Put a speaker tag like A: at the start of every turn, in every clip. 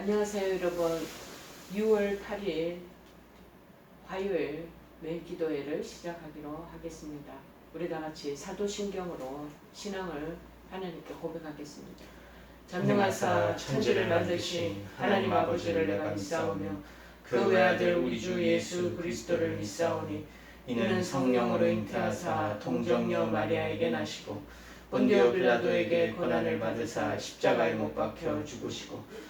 A: 안녕하세요 여러분. 6월 8일 화요일 매일 기도회를 시작하기로 하겠습니다. 우리 다 같이 사도신경으로 신앙을 하나님께 고백하겠습니다. 전능하사 천지를 만드신 하나님 아버지를 내가 믿사오며 그 외아들 우리 주 예수 그리스도를 믿사오니 이는 성령으로 잉태하사 동정녀 마리아에게 나시고 본디오 빌라도에게 고난을 받으사 십자가에 못 박혀 죽으시고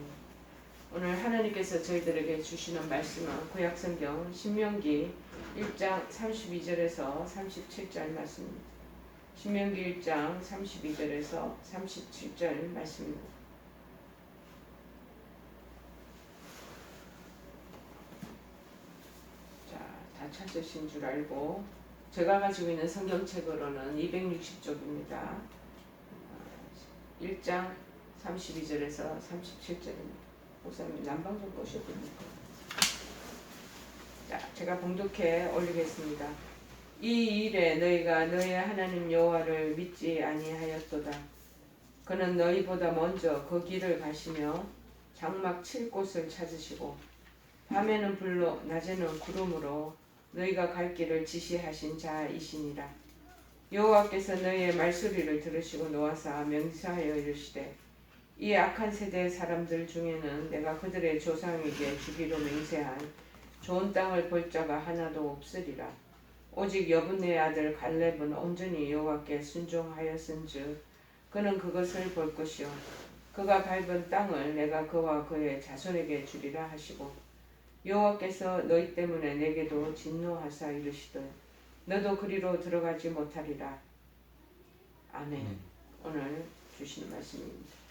A: 오늘 하나님께서 저희들에게 주시는 말씀은 구약성경 신명기 1장 32절에서 37절 말씀입니다. 신명기 1장 32절에서 37절 말씀입니다. 자, 다 찾으신 줄 알고 제가 가지고 있는 성경책으로는 260쪽입니다. 1장 32절에서 37절입니다. 목사님 난방 좀 보셔야 됩니까? 자, 제가 봉독해 올리겠습니다. 이 일에 너희가 너희 하나님 여호와를 믿지 아니하였도다. 그는 너희보다 먼저 그 길을 가시며 장막 칠 곳을 찾으시고 밤에는 불로 낮에는 구름으로 너희가 갈 길을 지시하신 자이시니라. 여호와께서 너희의 말소리를 들으시고 노하사 명사하여 이르시되 이 악한 세대의 사람들 중에는 내가 그들의 조상에게 주기로 맹세한 좋은 땅을 볼 자가 하나도 없으리라. 오직 여분의 아들 갈렙은 온전히 여호와께 순종하였은즉 그는 그것을 볼 것이요 그가 밟은 땅을 내가 그와 그의 자손에게 주리라 하시고 여호와께서 너희 때문에 내게도 진노하사 이르시되 너도 그리로 들어가지 못하리라. 아멘. 오늘 주시는 말씀입니다.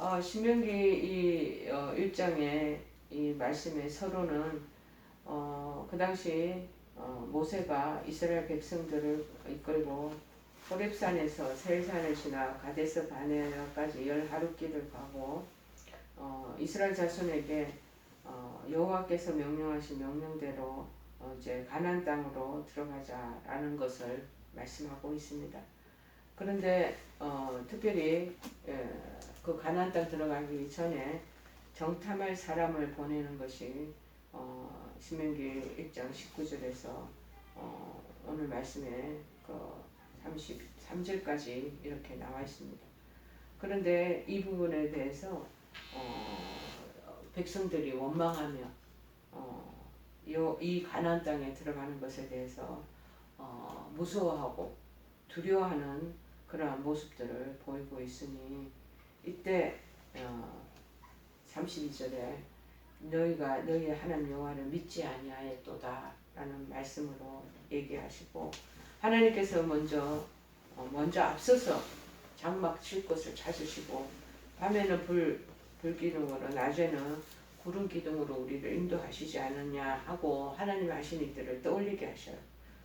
A: 어, 신명기 이 어, 1장의 이 말씀의 서로는 어, 그 당시 어, 모세가 이스라엘 백성들을 이끌고 호렙산에서 셀산을 지나 가데스 바네아까지 열 하루 길을 가고 어, 이스라엘 자손에게 어, 여호와께서 명령하신 명령대로 어, 이제 가나안 땅으로 들어가자라는 것을 말씀하고 있습니다. 그런데 어, 특별히 예, 그 가나안 땅 들어가기 전에 정탐할 사람을 보내는 것이 어, 신명기 1장 19절에서 어, 오늘 말씀에 그 33절까지 이렇게 나와 있습니다. 그런데 이 부분에 대해서 어, 백성들이 원망하며 어, 요, 이 가나안 땅에 들어가는 것에 대해서 어, 무서워하고 두려워하는 그러한 모습들을 보이고 있으니 이때 어, 32절에 너희가 너희의 하나님 여호와를 믿지 아니하였도다 라는 말씀으로 얘기하시고 하나님께서 먼저 어, 먼저 앞서서 장막 칠 곳을 찾으시고 밤에는 불 불기둥으로 낮에는 구름 기둥으로 우리를 인도하시지 않느냐 하고 하나님 하신 일들을 떠올리게 하셔요.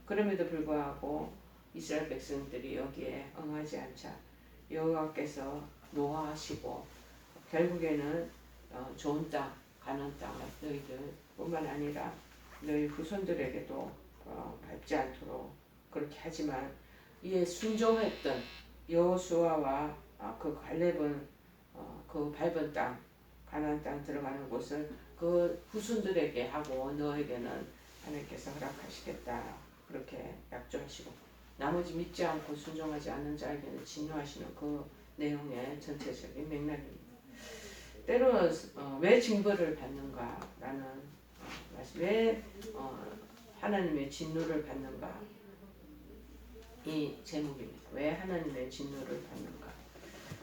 A: 그럼에도 불구하고 이스라엘 백성들이 여기에 응하지 않자 여호와께서 노하하시고 결국에는 어, 좋은 땅, 가는 땅을 너희들뿐만 아니라 너희 후손들에게도 어, 밟지 않도록 그렇게 하지만 이에 순종했던 여호수아와 어, 그 갈렙은 어, 그 밟은 땅, 가나안 땅 들어가는 곳을 그 후손들에게 하고 너에게는 하나님께서 허락하시겠다. 그렇게 약조하시고 나머지 믿지 않고 순종하지 않는 자에게는 진노하시는 그 내용의 전체적인 맥락입니다. 때로는 어, 왜 징벌을 받는가라는 어, 말씀, 왜 어, 하나님의 진노를 받는가 이 제목입니다. 왜 하나님의 진노를 받는가?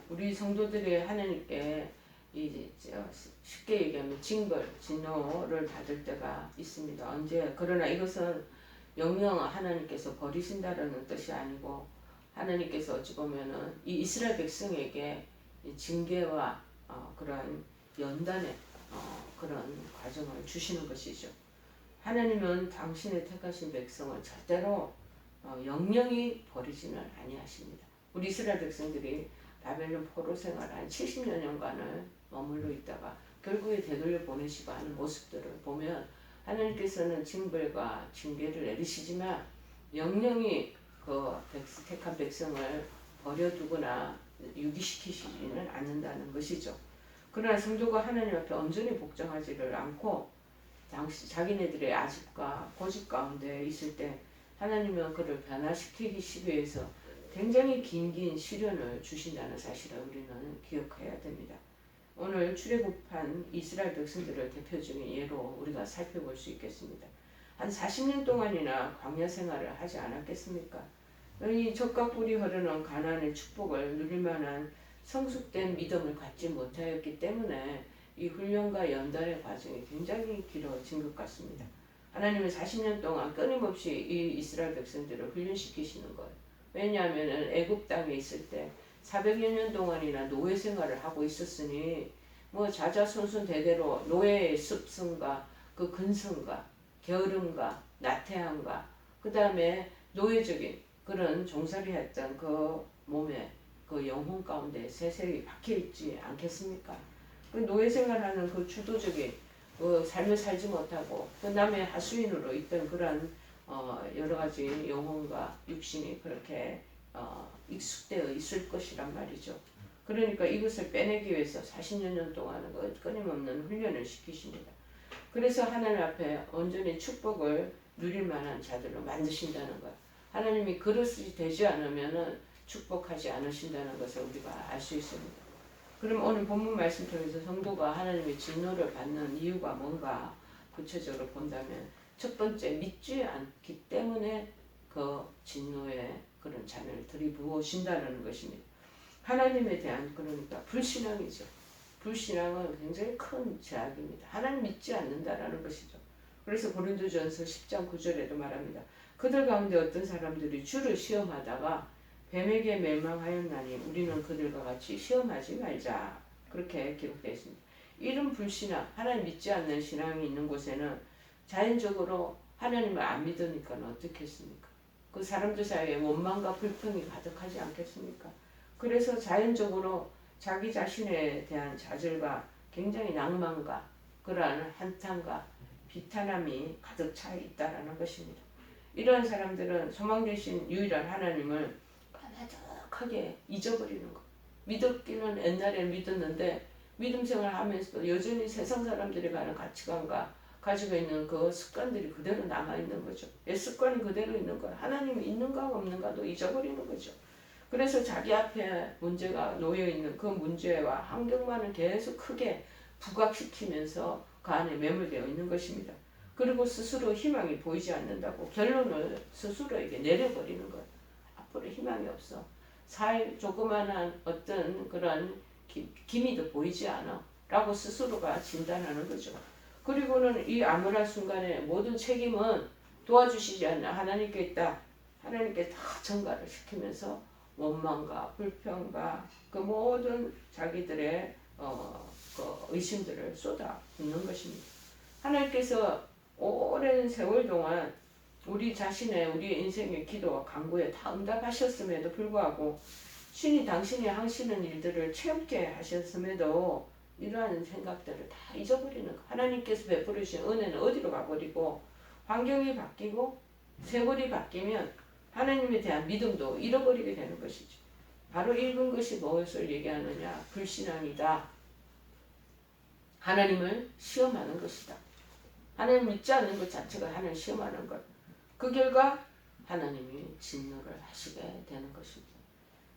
A: 우리 성도들이 하나님께 이 쉽게 얘기하면 징벌, 진노를 받을 때가 있습니다. 언제? 그러나 이것은 영영 하나님께서 버리신다라는 뜻이 아니고 하나님께서 어찌 보면은 이 이스라엘 백성에게 징계와 어, 그러한 연단의 어, 그런 과정을 주시는 것이죠. 하나님은 당신의 택하신 백성을 절대로 어, 영영히 버리지는 아니하십니다. 우리 이스라엘 백성들이 바벨론 포로 생활 한 70여 년간을 머물러 있다가 결국에 되돌려 보내시고 하는 모습들을 보면 하나님께서는 징벌과 징계를 내리시지만 영영히 그 백- 택한 백성을 버려두거나 유기시키시지는 않는다는 것이죠. 그러나 성도가 하나님 앞에 온전히 복종하지를 않고 당시 자기네들의 아집과 고집 가운데 있을 때 하나님은 그를 변화시키기 위해서 굉장히 긴긴 시련을 주신다는 사실을 우리는 기억해야 됩니다. 오늘 출애굽한 이스라엘 백성들을 대표적인 예로 우리가 살펴볼 수 있겠습니다. 한 40년 동안이나 광야 생활을 하지 않았겠습니까? 이 적과 꿀이 흐르는 가나안의 축복을 누릴 만한 성숙된 믿음을 갖지 못하였기 때문에 이 훈련과 연단의 과정이 굉장히 길어진 것 같습니다. 하나님은 40년 동안 끊임없이 이 이스라엘 백성들을 훈련시키시는 거예요. 왜냐하면 애굽 땅에 있을 때 400여 년 동안이나 노예 생활을 하고 있었으니 뭐 자자손손 대대로 노예의 습성과 그 근성과 게으름과 나태함과 그 다음에 노예적인 그런 종살이 했던 그 몸에 그 영혼 가운데 세세히 박혀 있지 않겠습니까? 그 노예 생활하는 그 주도적인 그 삶을 살지 못하고 그 남의 하수인으로 있던 그런 어 여러 가지 영혼과 육신이 그렇게 어 익숙되어 있을 것이란 말이죠. 그러니까 이것을 빼내기 위해서 40여 년 동안 그 끊임없는 훈련을 시키십니다. 그래서 하나님 앞에 온전히 축복을 누릴 만한 자들로 만드신다는 것. 하나님이 그릇이 되지 않으면은 축복하지 않으신다는 것을 우리가 알 수 있습니다. 그럼 오늘 본문 말씀 통해서 성도가 하나님의 진노를 받는 이유가 뭔가 구체적으로 본다면 첫 번째 믿지 않기 때문에 그 진노의 그런 잔을 들이부으신다는 것입니다. 하나님에 대한 그러니까 불신앙이죠. 불신앙은 굉장히 큰 제약입니다. 하나님 믿지 않는다라는 것이죠. 그래서 고린도전서 10장 9절에도 말합니다. 그들 가운데 어떤 사람들이 주를 시험하다가 뱀에게 멸망하였나니 우리는 그들과 같이 시험하지 말자. 그렇게 기록되어 있습니다. 이런 불신앙, 하나님 믿지 않는 신앙이 있는 곳에는 자연적으로 하나님을 안 믿으니까 어떻겠습니까? 그 사람들 사이에 원망과 불평이 가득하지 않겠습니까? 그래서 자연적으로 자기 자신에 대한 좌절과 굉장히 낭만과 그러한 한탄과 비탄함이 가득 차 있다라는 것입니다. 이러한 사람들은 소망 되신 유일한 하나님을 까마득하게 잊어버리는 것. 믿었기는 옛날에 믿었는데 믿음 생활 하면서도 여전히 세상 사람들이 가는 가치관과 가지고 있는 그 습관들이 그대로 남아 있는 거죠. 옛 습관이 그대로 있는 거예요. 하나님이 있는가 없는가도 잊어버리는 거죠. 그래서 자기 앞에 문제가 놓여 있는 그 문제와 환경만을 계속 크게 부각시키면서 그 안에 매몰되어 있는 것입니다. 그리고 스스로 희망이 보이지 않는다고 결론을 스스로에게 내려버리는 거예요. 앞으로 희망이 없어. 살 조그만한 어떤 그런 기, 기미도 보이지 않아. 라고 스스로가 진단하는 거죠. 그리고는 이 암울한 순간에 모든 책임은 도와주시지 않는 하나님께 있다. 하나님께 다 전가를 시키면서 원망과 불평과 그 모든 자기들의 어, 그 의심들을 쏟아 붓는 것입니다. 하나님께서 오랜 세월 동안 우리 자신의 우리 인생의 기도와 간구에 다 응답하셨음에도 불구하고 신이 당신이 하시는 일들을 채롭게 하셨음에도 이러한 생각들을 다 잊어버리는 거. 하나님께서 베풀으신 은혜는 어디로 가버리고 환경이 바뀌고 세월이 바뀌면 하나님에 대한 믿음도 잃어버리게 되는 것이죠. 바로 읽은 것이 무엇을 얘기하느냐? 불신앙이다. 하나님을 시험하는 것이다. 하나님 믿지 않는 것 자체가 하나님 시험하는 것. 그 결과 하나님이 진노를 하시게 되는 것입니다.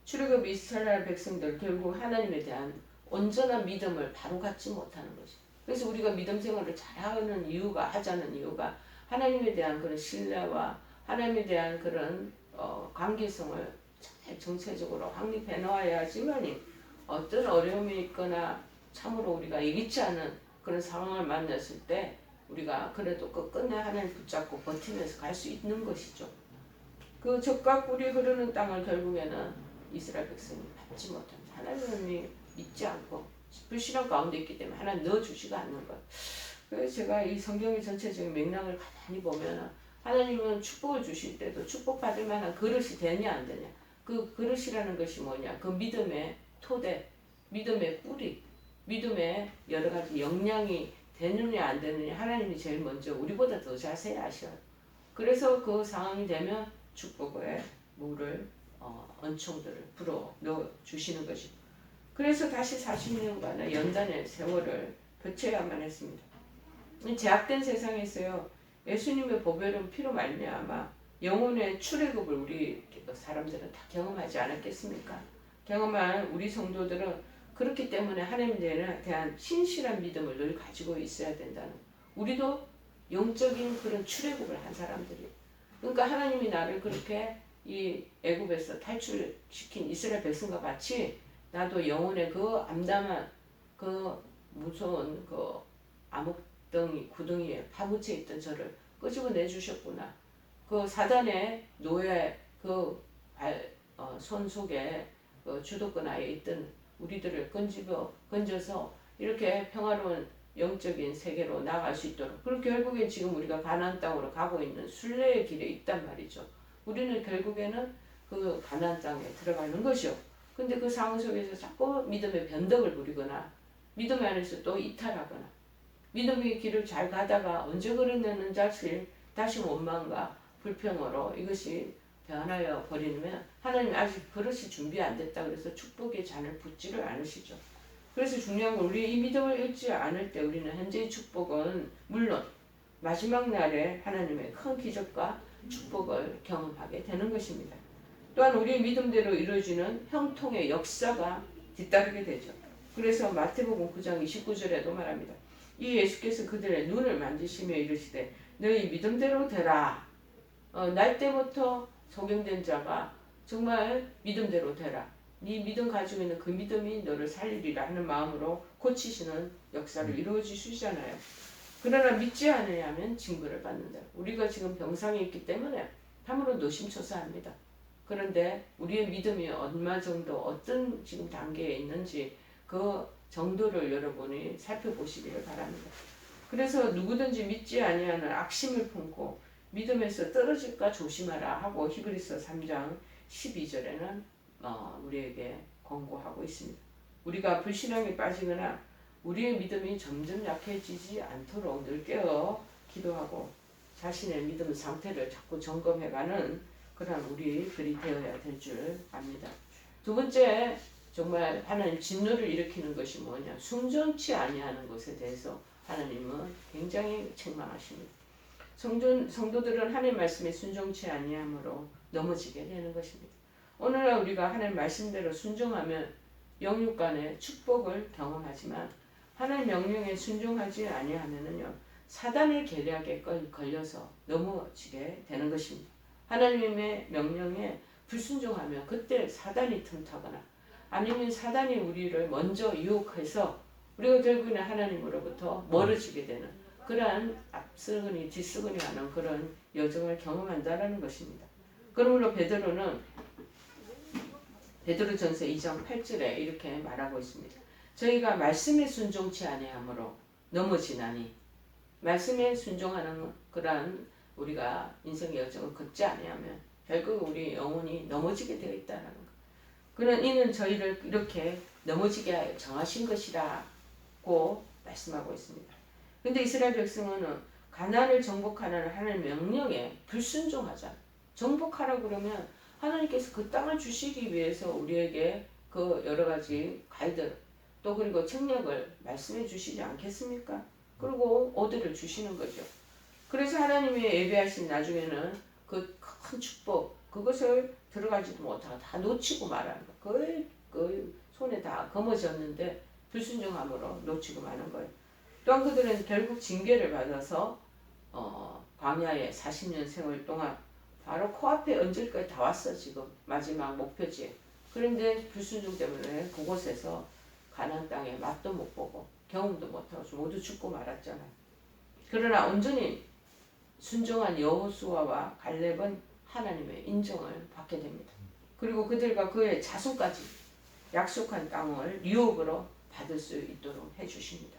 A: 출애굽 이스라엘 백성들 결국 하나님에 대한 온전한 믿음을 바로 갖지 못하는 것이. 그래서 우리가 믿음 생활을 잘하는 이유가 하자는 이유가 하나님에 대한 그런 신뢰와 하나님에 대한 그런 어, 관계성을 잘 정체적으로 확립해 놓아야지만이 어떤 어려움이 있거나 참으로 우리가 예기치 않은 그런 상황을 만났을 때 우리가 그래도 끝끝내 하나님 붙잡고 버티면서 갈 수 있는 것이죠. 그 적과 꿀이 흐르는 땅을 결국에는 이스라엘 백성이 받지 못합니다. 하나님이 믿지 않고 불신앙 가운데 있기 때문에 하나님 넣어주지가 않는 것. 그래서 제가 이 성경의 전체적인 맥락을 가만히 보면 하나님은 축복을 주실 때도 축복받을 만한 그릇이 되냐 안 되냐. 그 그릇이라는 것이 뭐냐? 그 믿음의 토대 믿음의 뿌리 믿음의 여러 가지 역량이 되느냐 안 되느냐. 하나님이 제일 먼저 우리보다 더 자세히 아셔요 그래서 그 상황이 되면 축복의 물을 어, 은총들을 불어 넣어 주시는 것이 그래서 다시 40년간의 연단의 세월을 거쳐야만 했습니다. 이 제약된 세상에서요 예수님의 보배로운 피로 말미암아 영혼의 출애굽을 우리 사람들은 다 경험하지 않았겠습니까? 경험한 우리 성도들은 그렇기 때문에 하나님에 대한 신실한 믿음을 늘 가지고 있어야 된다는 우리도 영적인 그런 출애굽을 한 사람들이 그러니까 하나님이 나를 그렇게 이 애굽에서 탈출시킨 이스라엘 백성과 같이 나도 영혼의 그 암담한 그 무서운 그 암흑 덩이 구덩이에 파묻혀 있던 저를 끄집어 내주셨구나. 그 사단의 노예 그발손 속에 그 주도권 아에 있던 우리들을 건집어 건져서 이렇게 평화로운 영적인 세계로 나아갈 수 있도록 그리고 결국엔 지금 우리가 가나안 땅으로 가고 있는 순례의 길에 있단 말이죠. 우리는 결국에는 그 가나안 땅에 들어가는 것이요. 근데 그 상황 속에서 자꾸 믿음의 변덕을 부리거나 믿음 안에서 또 이탈하거나 믿음의 길을 잘 가다가 언제 그러냐는 자실 다시 원망과 불평으로 이것이 변하여 버리면 하나님 아직 그릇이 준비 안 됐다 그래서 축복의 잔을 붓지를 않으시죠. 그래서 중요한 건 우리 이 믿음을 잃지 않을 때 우리는 현재의 축복은 물론 마지막 날에 하나님의 큰 기적과 축복을 경험하게 되는 것입니다. 또한 우리의 믿음대로 이루어지는 형통의 역사가 뒤따르게 되죠. 그래서 마태복음 9장 29절에도 말합니다. 이 예수께서 그들의 눈을 만지시며 이르시되 너희 믿음대로 되라. 어, 날 때부터 소경된 자가 정말 믿음대로 되라. 네 믿음 가지고 있는 그 믿음이 너를 살리리라 하는 마음으로 고치시는 역사를 이루어 주시잖아요. 그러나 믿지 않으면 징벌을 받는다. 우리가 지금 병상에 있기 때문에 참으로 노심초사합니다. 그런데 우리의 믿음이 얼마 정도 어떤 지금 단계에 있는지 그 정도를 여러분이 살펴보시기를 바랍니다. 그래서 누구든지 믿지 아니하는 악심을 품고 믿음에서 떨어질까 조심하라 하고 히브리서 3장 12절에는 어, 우리에게 권고하고 있습니다. 우리가 불신앙에 빠지거나 우리의 믿음이 점점 약해지지 않도록 늘 깨어 기도하고 자신의 믿음 상태를 자꾸 점검해가는 그런 우리들이 되어야 될 줄 압니다. 두 번째 정말 하나님 진노를 일으키는 것이 뭐냐 순전치 아니하는 것에 대해서 하나님은 굉장히 책망하십니다. 성전, 성도들은 하나님 말씀에 순종치 아니함으로 넘어지게 되는 것입니다. 오늘날 우리가 하나님 말씀대로 순종하면 영육 간의 축복을 경험하지만 하나님 명령에 순종하지 아니하면은요 사단의 계략에 걸려서 넘어지게 되는 것입니다. 하나님의 명령에 불순종하면 그때 사단이 틈타거나 아니면 사단이 우리를 먼저 유혹해서 우리가 결국에는 하나님으로부터 멀어지게 되는 그러한 앞서거니 뒤서거니 하는 그런 여정을 경험한다라는 것입니다. 그러므로 베드로는 베드로전서 2장 8절에 이렇게 말하고 있습니다. 저희가 말씀에 순종치 아니하므로 넘어지나니 말씀에 순종하는 그러한 우리가 인생의 여정을 걷지 아니하면 결국 우리 영혼이 넘어지게 되어 있다는 것. 그는 이는 저희를 이렇게 넘어지게 정하신 것이라고 말씀하고 있습니다. 근데 이스라엘 백성은 가나안을 정복하는 하나님 명령에 불순종하자. 정복하라 그러면 하나님께서 그 땅을 주시기 위해서 우리에게 그 여러 가지 가이드 또 그리고 책략을 말씀해 주시지 않겠습니까? 그리고 오드를 주시는 거죠. 그래서 하나님이 예배하신 나중에는 그 큰 축복 그것을 들어가지도 못하고 다 놓치고 말하는 거. 거의 그 손에 다 거머졌는데 불순종함으로 놓치고 마는 거예요. 또한 그들은 결국 징계를 받아서 어, 광야에 40년 생활 동안 바로 코앞에 얹을까지 다 왔어 지금 마지막 목표지. 그런데 불순종 때문에 그곳에서 가난 땅에 맛도 못 보고 경험도 못하고 모두 죽고 말았잖아. 그러나 온전히 순종한 여호수아와 갈렙은 하나님의 인정을 받게 됩니다. 그리고 그들과 그의 자손까지 약속한 땅을 유업으로 받을 수 있도록 해주십니다.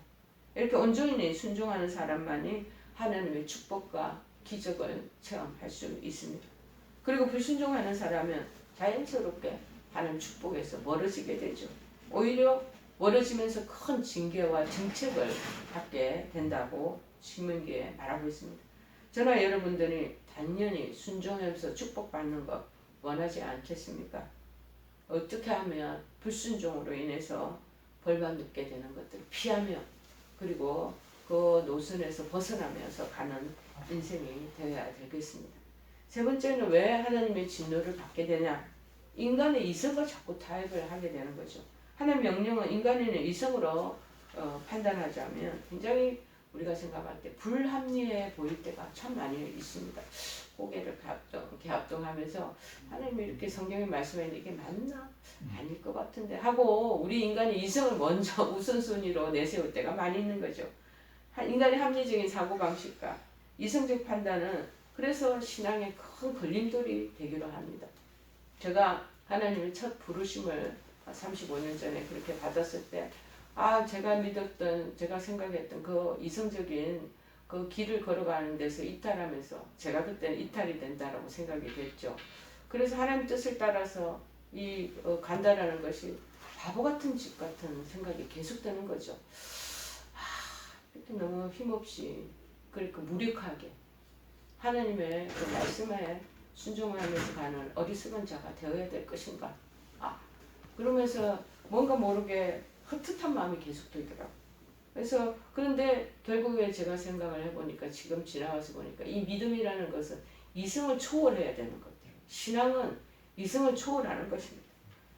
A: 이렇게 온전히 순종하는 사람만이 하나님의 축복과 기적을 체험할 수 있습니다. 그리고 불순종하는 사람은 자연스럽게 하나님 축복에서 멀어지게 되죠. 오히려 멀어지면서 큰 징계와 정책을 받게 된다고 신문기에 말하고 있습니다. 저나 여러분들이 단연히 순종하면서 축복받는 것 원하지 않겠습니까? 어떻게 하면 불순종으로 인해서 벌받게 되는 것들을 피하며 그리고 그 노선에서 벗어나면서 가는 인생이 되어야 되겠습니다. 세 번째는 왜 하나님의 진노를 받게 되냐? 인간의 이성과 자꾸 타협을 하게 되는 거죠. 하나님 명령은 인간인의 이성으로 어, 판단하자면 굉장히 우리가 생각할 때 불합리해 보일 때가 참 많이 있습니다. 고개를 갸합동, 갸합동하면서 하나님이 이렇게 성경에 말씀했는데 이게 맞나? 아닐 것 같은데 하고 우리 인간이 이성을 먼저 우선순위로 내세울 때가 많이 있는 거죠. 인간의 합리적인 사고방식과 이성적 판단은 그래서 신앙에 큰 걸림돌이 되기도 합니다. 제가 하나님의 첫 부르심을 35년 전에 그렇게 받았을 때, 아, 제가 믿었던, 제가 생각했던 그 이성적인 그 길을 걸어가는 데서 이탈하면서 제가 그때는 이탈이 된다라고 생각이 됐죠. 그래서 하나님 뜻을 따라서 이 어, 간다라는 것이 바보 같은 집 같은 생각이 계속 드는 거죠. 아, 너무 힘없이 그렇게 무력하게 하나님의 그 말씀에 순종하면서 가는 어리석은 자가 되어야 될 것인가? 아, 그러면서 뭔가 모르게 헛헛한 마음이 계속 들더라고. 그래서 그런데 결국에 제가 생각을 해보니까 지금 지나와서 보니까 이 믿음이라는 것은 이성을 초월해야 되는 것 같아요. 신앙은 이성을 초월하는 것입니다.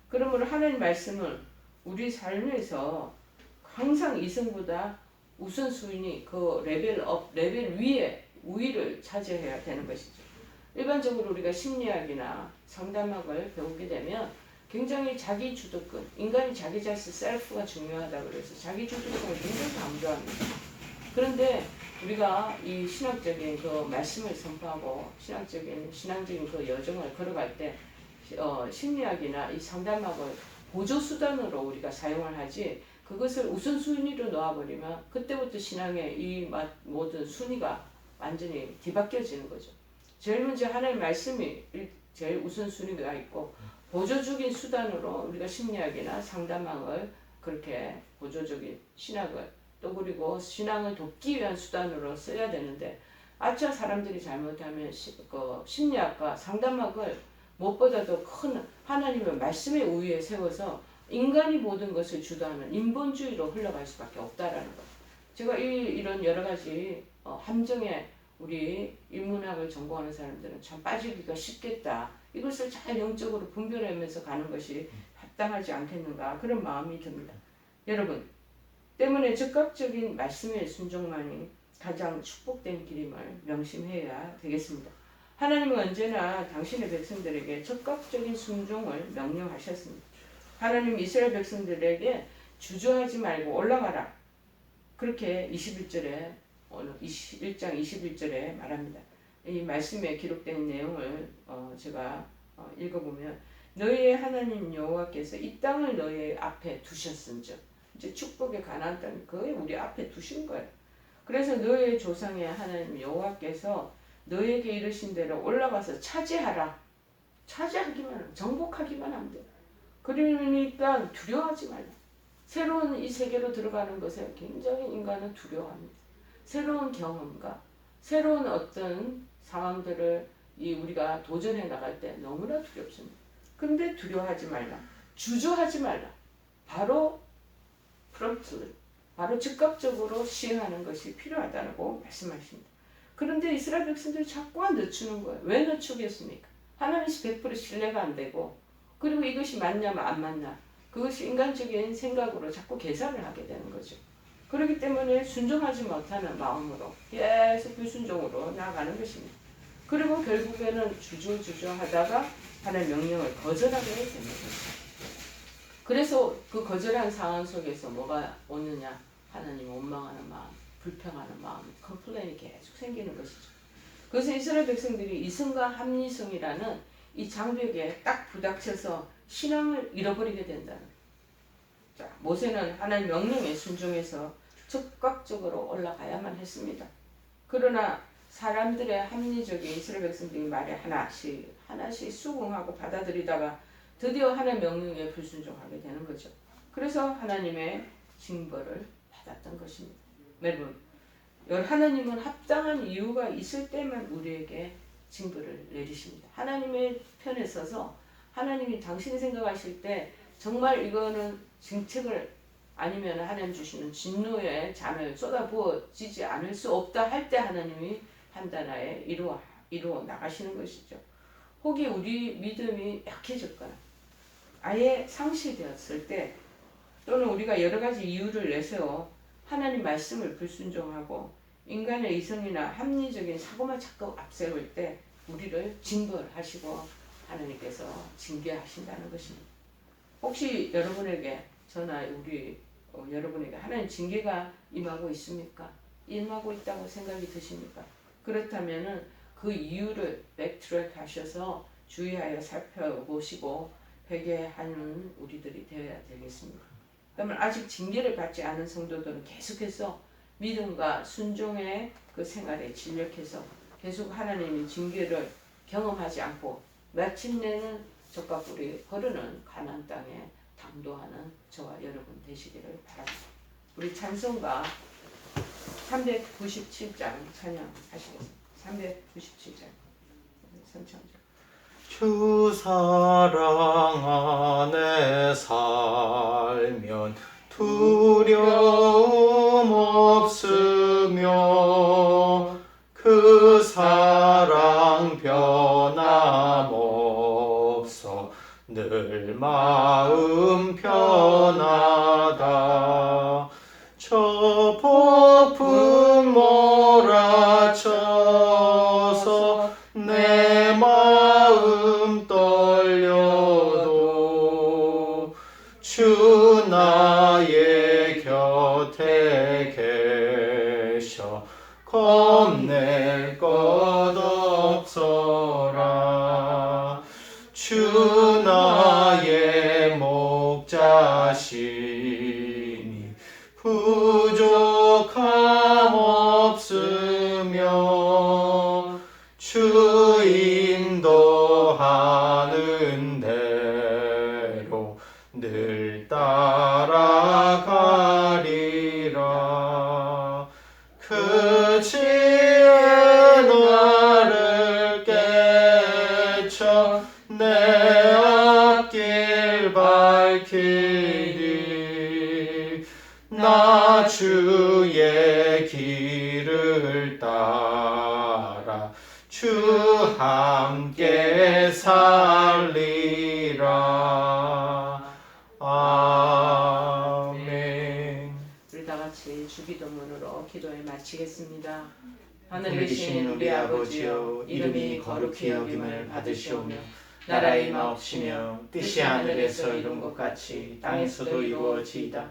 A: 그러므로 하나님 말씀은 우리 삶에서 항상 이성보다 우선순위 그 레벨 업 레벨 위에 우위를 차지해야 되는 것이죠. 일반적으로 우리가 심리학이나 상담학을 배우게 되면 굉장히 자기 주도권, 인간이 자기 자신 셀프가 중요하다 그래서 자기 주도권을 굉장히 강조합니다. 그런데 우리가 이 신학적인 그 말씀을 선포하고 신학적인 신앙적인 그 여정을 걸어갈 때 어, 심리학이나 이 상담학을 보조 수단으로 우리가 사용을 하지 그것을 우선순위로 놓아버리면 그때부터 신앙의 이 모든 순위가 완전히 뒤바뀌어지는 거죠. 제일 먼저 하나님 말씀이 제일 우선순위가 있고 보조적인 수단으로 우리가 심리학이나 상담학을 그렇게 보조적인 신학을 또 그리고 신앙을 돕기 위한 수단으로 써야 되는데 아차 사람들이 잘못하면 시, 그 심리학과 상담학을 무엇보다도 큰 하나님의 말씀의 우위에 세워서 인간이 모든 것을 주도하는 인본주의로 흘러갈 수밖에 없다라는 것. 제가 이, 이런 여러 가지 어, 함정에 우리 인문학을 전공하는 사람들은 참 빠지기가 쉽겠다. 이것을 잘 영적으로 분별하면서 가는 것이 합당하지 않겠는가 그런 마음이 듭니다. 여러분 때문에 즉각적인 말씀의 순종만이 가장 축복된 길임을 명심해야 되겠습니다. 하나님은 언제나 당신의 백성들에게 즉각적인 순종을 명령하셨습니다. 하나님 이스라엘 백성들에게 주저하지 말고 올라가라. 그렇게 21절에 오늘 21장 21절에 말합니다. 이 말씀에 기록된 내용을 어 제가 어 읽어보면 너희의 하나님 여호와께서 이 땅을 너희 앞에 두셨은즉 이제 축복의 가나안 땅 거의 우리 앞에 두신 거예요. 그래서 너희의 조상의 하나님 여호와께서 너희에게 이르신 대로 올라가서 차지하라. 차지하기만 정복하기만 하면 돼. 그러니까 두려워하지 말라. 새로운 이 세계로 들어가는 것에 굉장히 인간은 두려워합니다. 새로운 경험과 새로운 어떤 상황들을 이 우리가 도전해 나갈 때 너무나 두렵습니다. 근데 두려워하지 말라. 주저하지 말라. 바로 프롬트를 바로 즉각적으로 시행하는 것이 필요하다고 말씀하십니다. 그런데 이스라엘 백성들이 자꾸만 늦추는 거예요. 왜 늦추겠습니까? 하나님이 100% 신뢰가 안 되고 그리고 이것이 맞냐면 안 맞나 그것이 인간적인 생각으로 자꾸 계산을 하게 되는 거죠. 그렇기 때문에 순종하지 못하는 마음으로 계속 불순종으로 나아가는 것입니다. 그리고 결국에는 주저주저 하다가 하나의 명령을 거절하게 되는 것입니다. 그래서 그 거절한 상황 속에서 뭐가 오느냐? 하나님 원망하는 마음, 불평하는 마음, 컴플레인이 계속 생기는 것이죠. 그래서 이스라엘 백성들이 이성과 합리성이라는 이 장벽에 딱 부닥쳐서 신앙을 잃어버리게 된다는 자, 모세는 하나님 명령에 순종해서 적극적으로 올라가야만 했습니다. 그러나 사람들의 합리적인 이스라엘 백성들이 말에 하나씩 하나씩 수긍하고 받아들이다가 드디어 하나님의 명령에 불순종하게 되는 거죠. 그래서 하나님의 징벌을 받았던 것입니다. 여러분, 여- 하나님은 합당한 이유가 있을 때만 우리에게 징벌을 내리십니다. 하나님의 편에 서서 하나님이 당신이 생각하실 때 정말 이거는 정책을 아니면 하나님 주시는 진노의 잔을 쏟아부어지지 않을 수 없다 할 때 하나님이 판단하에 이루어 이루어 나가시는 것이죠. 혹이 우리 믿음이 약해졌거나 아예 상실되었을 때 또는 우리가 여러 가지 이유를 내세워 하나님 말씀을 불순종하고 인간의 이성이나 합리적인 사고만 자꾸 앞세울 때 우리를 징벌하시고 하나님께서 징계하신다는 것입니다. 혹시 여러분에게 저나 우리 어, 여러분에게 하나님 징계가 임하고 있습니까? 임하고 있다고 생각이 드십니까? 그렇다면은 그 이유를 백트랙 하셔서 주의하여 살펴보시고 회개하는 우리들이 되어야 되겠습니다. 그러면 아직 징계를 받지 않은 성도들은 계속해서 믿음과 순종의 그 생활에 진력해서 계속 하나님의 징계를 경험하지 않고 마침내는 적과 꿀이 흐르는 가나안 땅에 당도하는 저와 여러분 되시기를 바랍니다. 우리 찬송가 397장 찬양하시겠습니다. 397장 선창자
B: 주 사랑 안에 살면 두려움 없으며 그 사랑 변함없어 늘 마음 편하 겁낼 것 없어라. 주 따라 주 함께 살리라. 아멘.
A: 우리 다 같이 주기도문으로 기도를 마치겠습니다.
B: 하늘에 계신 우리 아버지여 이름이 거룩히 여김을 받으시오며 나라의 마옵시며 뜻이 하늘에서 이룬 것 같이 땅에서도 이루어지이다